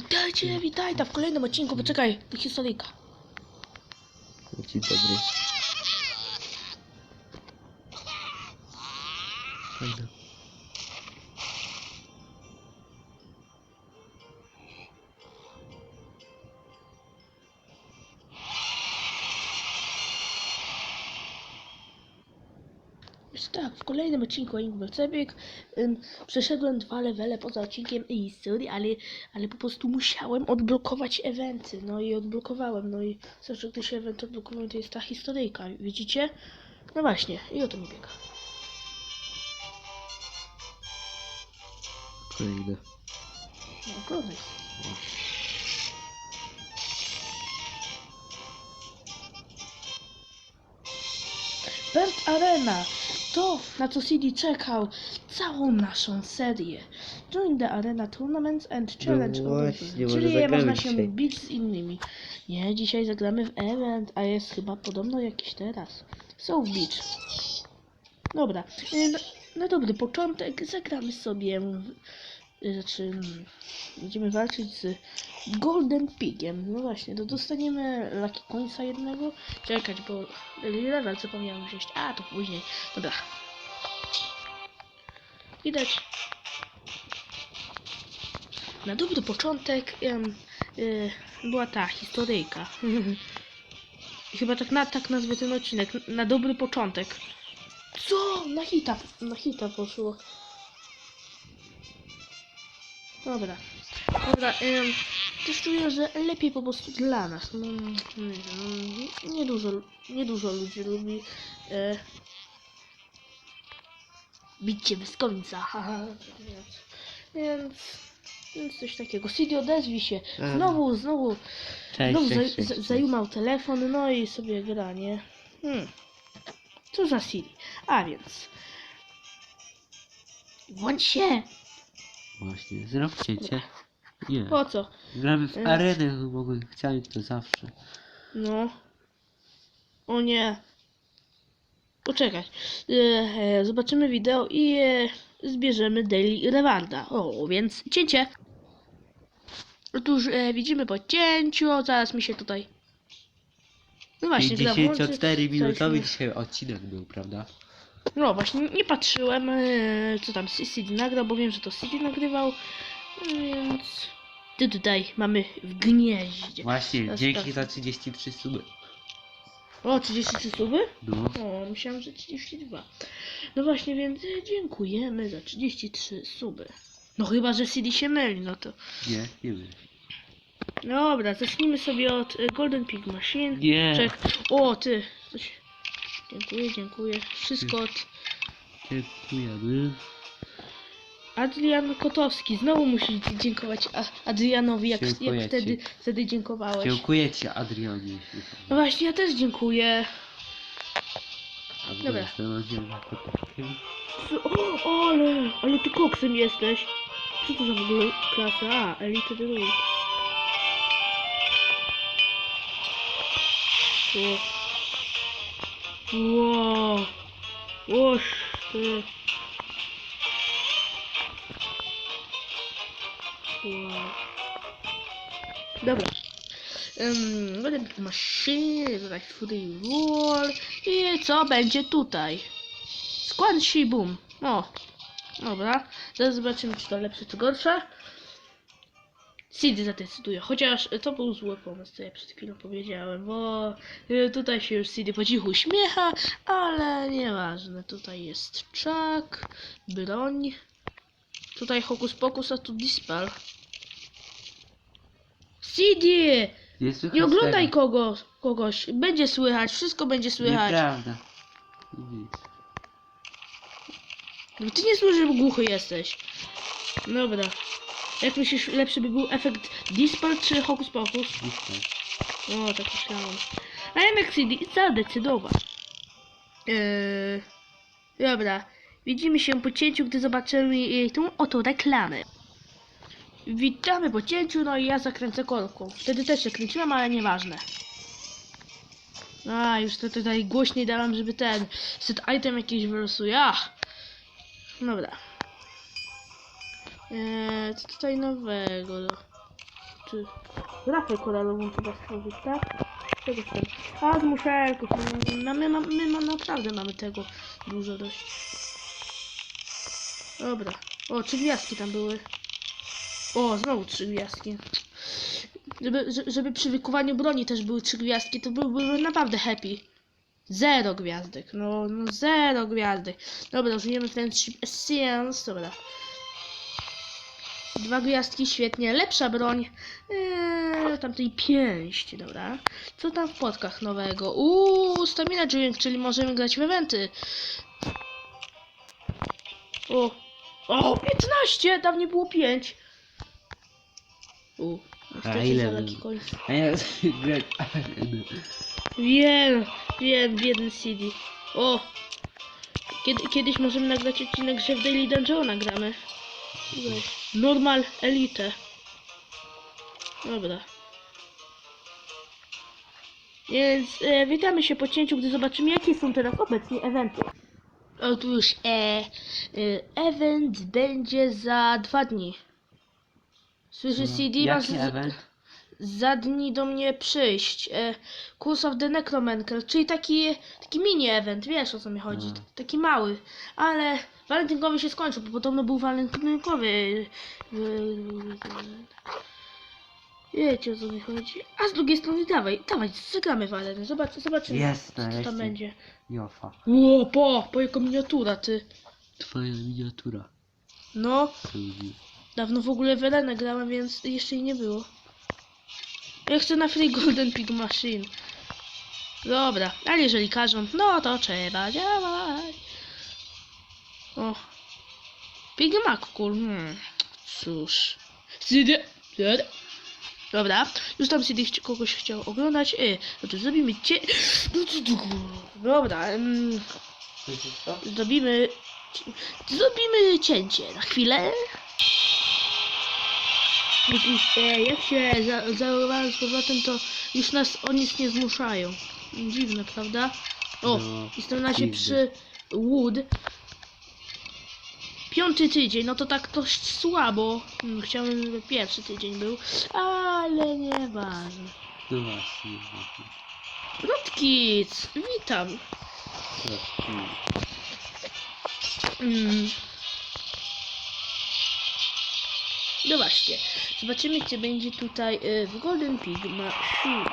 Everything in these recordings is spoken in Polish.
Witajcie, witajcie w kolejnym odcinku, poczekaj, do historyjka. Dzień dobry. Fajne. Kolejnym odcinku Ingwer Cebiek ym, przeszedłem dwa levele poza odcinkiem historii, ale, ale po prostu musiałem odblokować eventy, no i odblokowałem, no i zawsze gdy się event odblokowałem, to jest ta historyjka, widzicie? No właśnie, i o to mi biega. Kolejne. No. Bert Arena to, na co CD czekał całą naszą serię. Join the Arena Tournaments and Challenge No właśnie, może Czyli zagramy można się dzisiaj. bić z innymi. Nie, dzisiaj zagramy w event, a jest chyba podobno jakiś teraz. South Beach. Dobra, y, na, na dobry początek zagramy sobie, y, znaczy, będziemy walczyć z Golden Pigiem. No właśnie, to dostaniemy Lucky Coinsa jednego. Czekać, bo level zapomniałem wziąć. A, to później. Dobra. Widać. Na dobry początek em, y, była ta historyjka. Chyba tak, na, tak nazwę ten odcinek. Na dobry początek. Co? Na hita, na hita poszło. Dobra. Dobra, em, też czuję, że lepiej po prostu dla nas. No, nie, wiem, no, nie dużo, nie dużo ludzi lubi e, bicie bez końca. haha, Więc, więc, coś takiego. CD odezwij się. Znowu, znowu, Cześć, znowu cześć, za, cześć, za, cześć. zajumał telefon, no i sobie gra, nie? Hmm. Co za CD? A więc. Włącz się! Właśnie, zróbcie cię. Nie. Po co? Gramy w E. arenę, no mogłem, chciałem to zawsze. No. O nie. Poczekaj. E, e, zobaczymy wideo i e, zbierzemy Daily Rewarda. O, więc cięcie. Otóż e, widzimy po cięciu. O, zaraz mi się tutaj. No właśnie, gra włączy. 54 minutowy mi- dzisiaj odcinek był, prawda? No właśnie, nie patrzyłem, e, co tam CD nagrał, bo wiem, że to CD nagrywał. No Więc. Ty tutaj mamy w gnieździe. Właśnie, Teraz dzięki tak. za 33 suby. O, 33 suby? No, O, myślałem, że 32. No właśnie, więc e, dziękujemy za 33 suby. No chyba, że CD się myli, no to. nie, nie wiem. Dobra, zacznijmy sobie od e, Golden Pig Machine. Nie. Czek. O, ty. Coś. Dziękuję, dziękuję. Wszystko od Dziękujemy. Adrian Kotowski. Znowu musisz dziękować A- Adrianowi, jak, Dziękuję jak ci. wtedy, wtedy dziękowałeś. Dziękuję ci, Adrianie. jeśli No właśnie, ja też dziękuję. Dobra. jestem. Co- O, ale, ale ty koksem jesteś. Co to za w ogóle klasa? A, Elite Druid. Ło. Ło. Oż ty. Wow. Dobra. Um, będę mieć maszyny, tutaj free roll. I co będzie tutaj? Squanchy boom. O. Dobra. Zaraz zobaczymy, czy to lepsze, czy gorsze. CD zadecyduje, chociaż to był zły pomysł, co ja przed chwilą powiedziałem, bo y, tutaj się już CD po cichu śmiecha, ale nieważne, tutaj jest czak, broń, tutaj hokus pokus, a tu dispel. CD! Nie, oglądaj tego. kogo, kogoś, będzie słychać, wszystko będzie słychać. Nieprawda. Nic. No ty nie słyszysz, głuchy jesteś. Dobra. Jak myślisz, lepszy by był efekt Dispel czy Hokus Pokus? Nic. O, tak myślałem. A jednak CD zadecydował. Eee, dobra. Widzimy się po cięciu, gdy zobaczymy jej tą oto reklamę. Witamy po cięciu, no i ja zakręcę kolką. Wtedy też się kręciłem, ale nieważne. A, już to tutaj głośniej dałem, żeby ten set item jakiś wylosuje. Ach. Dobra. Eee, co tutaj nowego? ty. Rafę koralową trzeba stworzyć, tak? Czego tam? A, z muszelków. No, my, my, my, my naprawdę mamy tego dużo dość. Dobra. O, trzy gwiazdki tam były. O, znowu trzy gwiazdki. Żeby, że- żeby przy wykuwaniu broni też były trzy gwiazdki, to byłbym naprawdę happy. Zero gwiazdek, no, no zero gwiazdek. Dobra, użyjemy Friendship Essence, dobra. Dwa gwiazdki, świetnie. Lepsza broń. Eee, tamtej pięść, dobra. Co tam w płotkach nowego? Uuu, stamina drink, czyli możemy grać w eventy. O, o, 15! Dawniej było 5. U, niestety ile. A ja. Wiem, wiem, biedny CD. O! Kiedy, kiedyś możemy nagrać odcinek, że w Daily Dungeona gramy. Normal Elite. Dobra. Więc e, witamy się po cięciu, gdy zobaczymy, jakie są teraz obecnie eventy. Otóż e, e, event będzie za dwa dni. Słyszysz CD? Masz Jaki z- event? za dni do mnie przyjść. E, Curse of the Necromancer, czyli taki, taki mini event, wiesz o co mi chodzi. Mm. Taki mały, ale walentynkowy się skończył, bo podobno był walentynkowy. E, Wiecie o co mi chodzi. A z drugiej strony dawaj, dawaj, zagramy walentyn, zobacz, zobaczymy Jest, co nareszcie. tam będzie. Jofa. Ło, po, po jako miniatura, ty. Twoja miniatura. No, dawno w ogóle w Erenę grałem, więc jeszcze jej nie było. Ja chcę na Free Golden Pig Machine. Dobra, ale jeżeli każą, no to trzeba działać. O. Pig Cool, hmm. Cóż. CD. Dobra, już tam CD chci- kogoś chciał oglądać. Y, no to zrobimy cie... Dobra, mm, Słyszysz to? zrobimy... Zrobimy cięcie na chwilę. E, jak się za, zauważyłem z powrotem, to już nas o nic nie zmuszają. Dziwne, prawda? O, No, jestem na razie przy Wood. Piąty tydzień, no to tak dość słabo. Mm, Chciałbym, żeby pierwszy tydzień był, ale nieważne. No właśnie. właśnie. Rotkic, witam. Co? Hmm. Mm. No właśnie, zobaczymy, co będzie tutaj y, w Golden Pig Machine.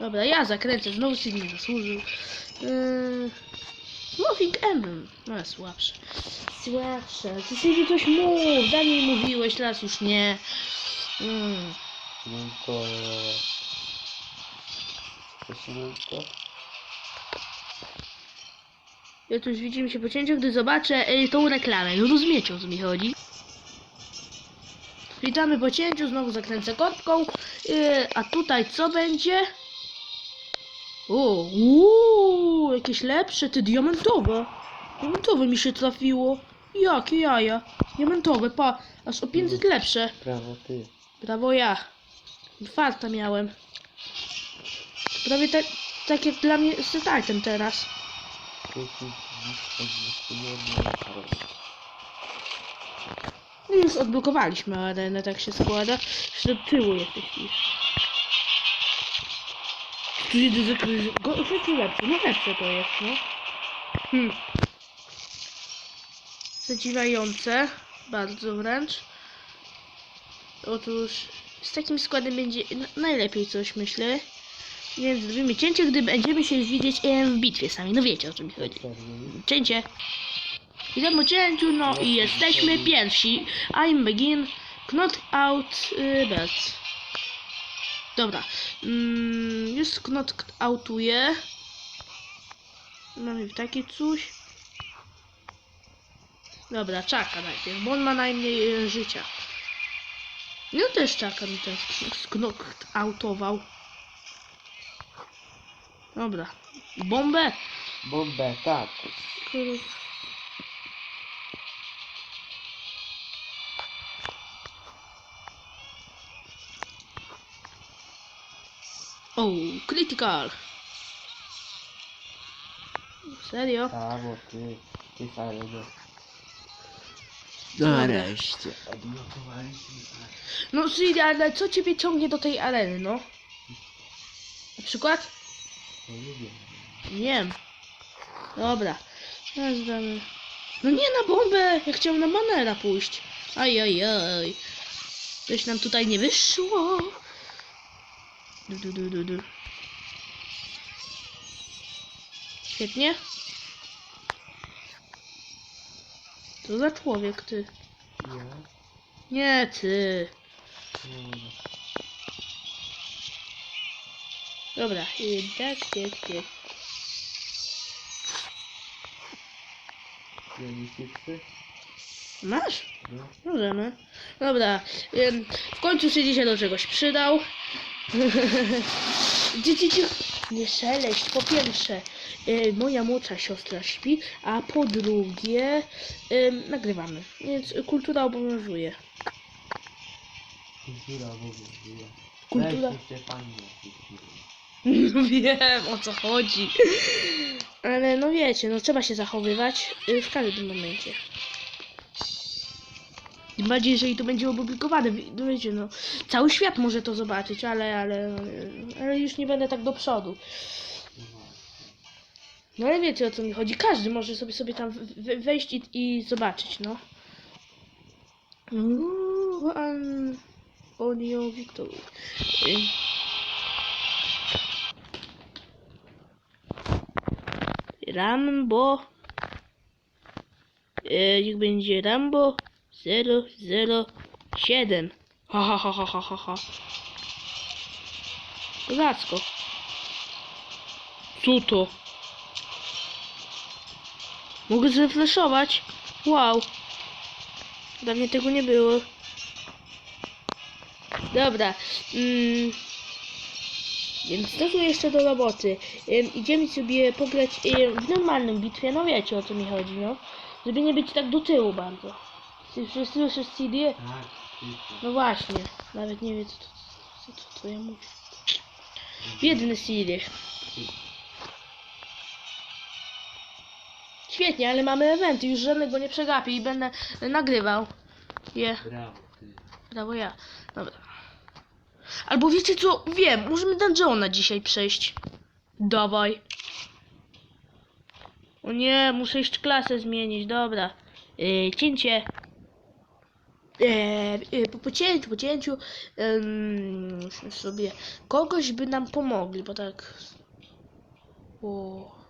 Dobra, ja zakręcę, znowu się nie zasłużył. Yy, Moving Emblem, no słabsze. Słabsze, ty sobie coś mów, dawniej mówiłeś, teraz już nie. Mm. No to... Prosimy to? Ja tu już widzimy się po cięciu, gdy zobaczę y, tą reklamę. No rozumiecie o co mi chodzi. Witamy po cięciu, znowu zakręcę kotką. Y, a tutaj co będzie? O, uuu, jakieś lepsze, ty diamentowe. Diamentowe mi się trafiło. Jakie jaja. Diamentowe, pa, aż o 500 lepsze. Prawo ty. Brawo ja. Farta miałem. Prawie tak, tak jak dla mnie z setajtem teraz. No już odblokowaliśmy arenę, tak się składa, że do tyłu jesteś już. Jedę za kryż... Gorsze czy lepsze? No lepsze to jest, no. Hmm. Zadziwiające. Bardzo wręcz. Otóż z takim składem będzie najlepiej coś, myślę. Więc zrobimy cięcie, gdy będziemy się widzieć w bitwie sami. No wiecie o mi chodzi. Cięcie. Witam po cięciu, no i jesteśmy pierwsi. I'm begin. Knot out y, belt. Dobra. Mm, już knot outuje. Mamy taki coś. Dobra, czaka najpierw, bo on ma najmniej y, życia. No też czaka mi ten knot outował. Dobra. Bombę. Bombę, tak. Critical. Serio? Prawo ty. Ty fajnego. Nareszcie. No Siri, ale co ciebie ciągnie do tej areny, no? Na przykład? Lubię. Nie wiem. Dobra. No, no nie na bombę! Ja chciałem na manera pójść. Aj, aj, aj. Coś nam tutaj nie wyszło. Du, du, du, du, du. Świetnie. Co za człowiek, ty? Ja? Nie, ty. Dobra. I tak, tak, tak. Masz? No. Możemy. Dobra. W końcu się się do czegoś przydał. Dzie- dzie- dzie- Nie szeleść. Po pierwsze, y, moja młodsza siostra śpi, a po drugie, ym, nagrywamy. Więc kultura obowiązuje. Kultura ogóle. Kultura- Weź jeszcze kulturę. No wiem o co chodzi. Ale no wiecie, no trzeba się zachowywać y, w każdym momencie. Tym bardziej, jeżeli to będzie opublikowane, no wiecie, no cały świat może to zobaczyć, ale, ale, ale już nie będę tak do przodu. No ale wiecie o co mi chodzi, każdy może sobie sobie tam we- wejść i, i zobaczyć, no. Uuu, an- Onio Victory. Y, Rambo. E, niech będzie Rambo 007. Ha ha ha ha ha ha ha. Co to? Mogę zrefreshować? Wow. Dawniej tego nie było. Dobra. Mm. Więc to jeszcze do roboty. Ym, idziemy sobie pograć ym, w normalnym bitwie, no wiecie o co mi chodzi, no. Żeby nie być tak do tyłu bardzo. Ty słyszysz CD? Tak. No właśnie. Nawet nie wie co to, co, co, co ja mówię. Biedny CD. Świetnie, ale mamy eventy, już żadnego nie przegapię i będę nagrywał. Je. Brawo, ty. Brawo ja. Dobra. Albo wiecie co? Wiem, możemy dungeona dzisiaj przejść. Dawaj. O nie, muszę jeszcze klasę zmienić, dobra. Yy, cięcie. Eee, yy, po, po cięciu, po cięciu sobie kogoś by nam pomogli, bo tak. O.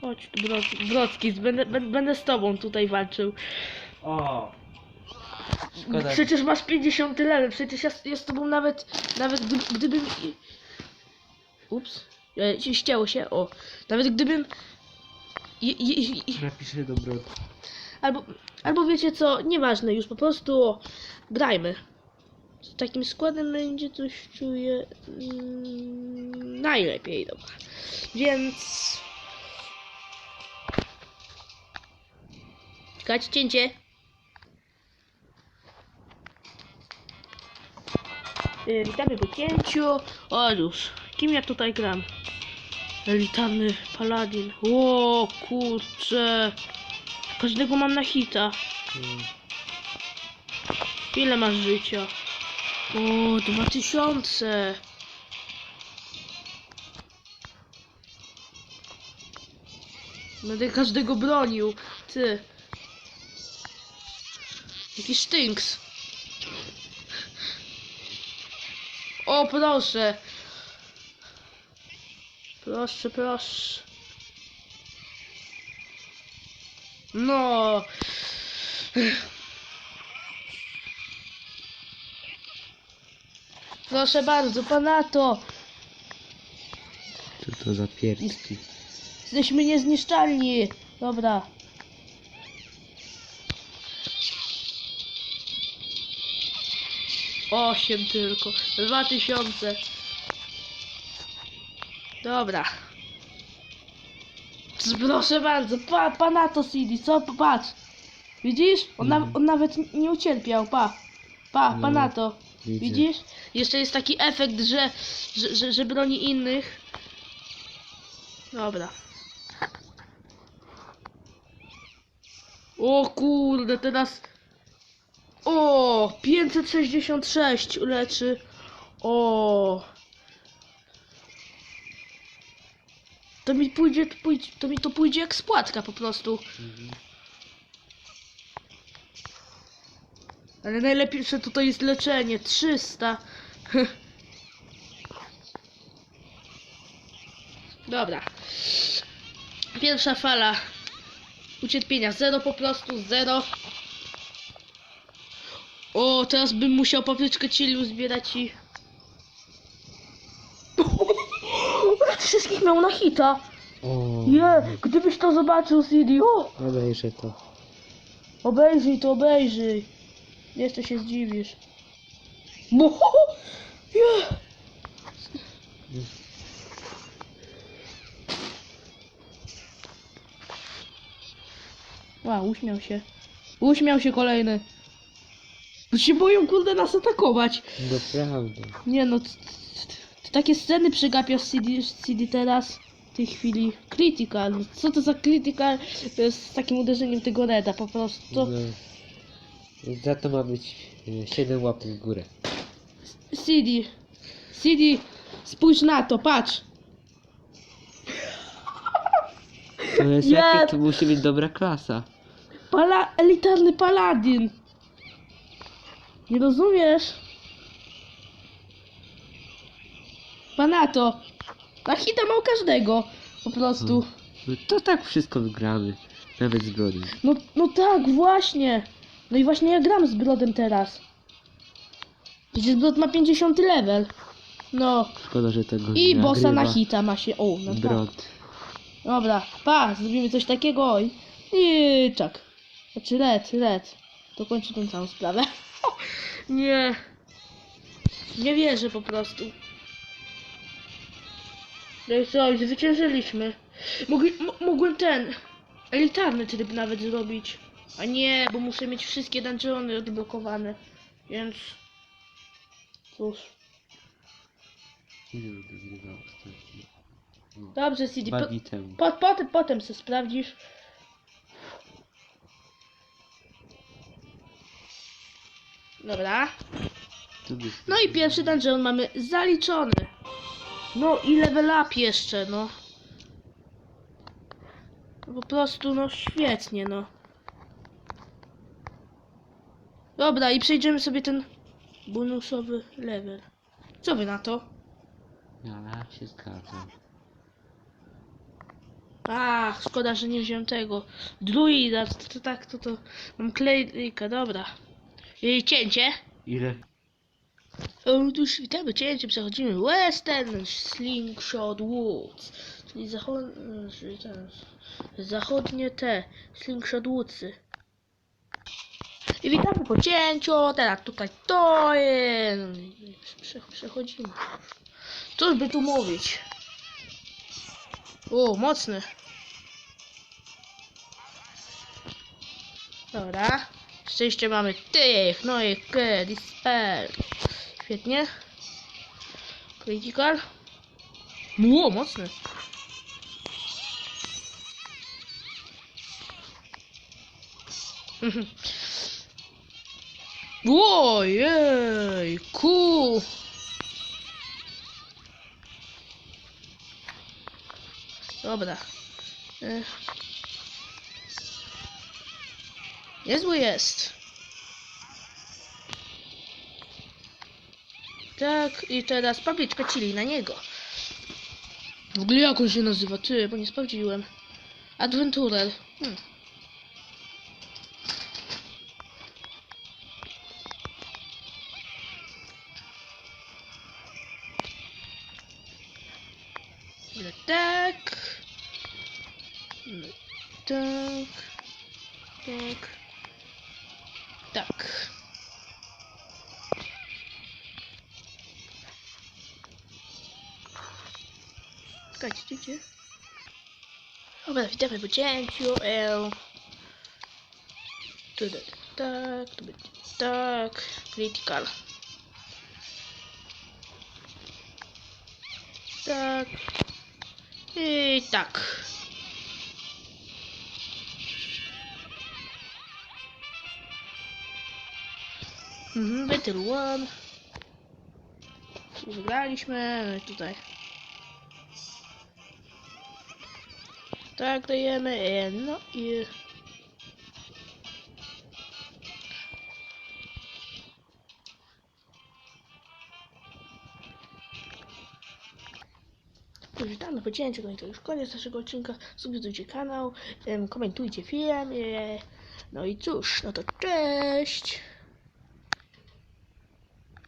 Chodź tu, Brod- Brodski, będę, będę, z tobą tutaj walczył. O! Szkoda. Przecież masz 50 level, przecież ja, ja z tobą nawet, nawet gdy, gdybym... Ups, e, ścięło się, o. Nawet gdybym... I, i, i, Napiszę do brodu. albo, albo wiecie co, nieważne już, po prostu grajmy. Z takim składem będzie coś czuję mm, najlepiej, dobra. Więc... Czekać cięcie. Y, Witamy po cięciu. O już, kim ja tutaj gram? Elitarny paladin. O kurczę. Każdego mam na hita. Hmm. Ile masz życia? O, dwa tysiące. Będę każdego bronił. Ty. Jaki sztynks. O, proszę. Proszę, proszę. No. Proszę bardzo, panato. Co to za pierdki? Jesteśmy niezniszczalni. Dobra. Osiem tylko. Dwa tysiące. Dobra. Proszę bardzo, pa, pa na to Sidi, co, patrz. Widzisz? On, na, mhm. on nawet nie ucierpiał, pa. Pa, pa no, na to. Widzisz? Jeszcze jest taki efekt, że, że, że, że broni innych. Dobra. O kurde, teraz... O, 566 uleczy. O. To mi pójdzie, to, pójdzie, to mi to pójdzie jak spłatka po prostu. Mhm. Ale najlepiej, że tutaj jest leczenie. 300. Dobra. Pierwsza fala ucierpienia. Zero po prostu, zero. O, teraz bym musiał papryczkę chili uzbierać i... Wszystkich miał na hita. O, Je, gdybyś to zobaczył, CD. O, obejrzę to. obejrzyj to, obejrzyj. Jeszcze się zdziwisz. Bo, je. Wow, uśmiał się. Uśmiał się kolejny. Się boją, kurde, nas atakować. Naprawdę. Nie no, t- t- t- takie sceny przegapiasz CD, CD teraz, w tej chwili. Critical, co to za critical z takim uderzeniem tego reda, po prostu. No. Za to ma być 7 łapek w górę. CD, CD, spójrz na to, patrz. To jest Nie. jaki, to musi być dobra klasa. Pala, elitarny paladin. Nie rozumiesz? Panato. Na hita ma u każdego, po prostu. No to tak wszystko wygramy. Nawet z brody. No, no tak, właśnie. No i właśnie ja gram z Brodem teraz. Przecież Brod ma 50 level. No. Szkoda, że tego I nie bossa na hita ma się. O, no tak. Brod. Dobra, pa, zrobimy coś takiego i... I czak. Znaczy red, red. To kończy tą całą sprawę. Nie. Nie wierzę po prostu. No i co, i zwyciężyliśmy. Mogli, mo- mogłem ten... Elitarny tryb nawet zrobić. A nie, bo muszę mieć wszystkie dungeony odblokowane. Więc... Cóż. Ile wygrywał ostatnio? No, Dobrze, CD. Po, po, potem, potem se sprawdzisz. Dobra. No i pierwszy dungeon mamy zaliczony. No i level up jeszcze, no. Po prostu, no świetnie, no. Dobra, i przejdziemy sobie ten bonusowy level. Co wy na to? Ja się zgadzam. Ach, szkoda, że nie wziąłem tego. Druida, to, to tak, to to. Mam klejka, dobra. I cięcie. Ile? Otóż witamy cięcie, przechodzimy Western Slingshot Woods, czyli zachod... czyli ten- zachodnie te Slingshot Woodsy. I witamy po cięciu, teraz tutaj to jest... Prze przechodzimy. Cóż by tu mówić? O, mocny. Dobra. Szczęście mamy tych, no i k, dispel. Świetnie. Critical. Ło, mocny. Ojej, ku. Dobra. E. Niezły jest. Tak, i teraz papryczka chili na niego. W ogóle jak on się nazywa? Ty, bo nie sprawdziłem. Adventurer. Hmm. Tak. Tak. idzie. Dobra, witamy w ucięciu. Eł. Tu będzie tak, tu będzie tak. Critical. Tak. I tak. Mhm, Battle One. Wygraliśmy no tutaj. Tak, dajemy, e, no i... Już dawno powiedziałem, czego to już koniec naszego odcinka. Subskrybujcie kanał, komentujcie film. e, No i cóż, no to cześć!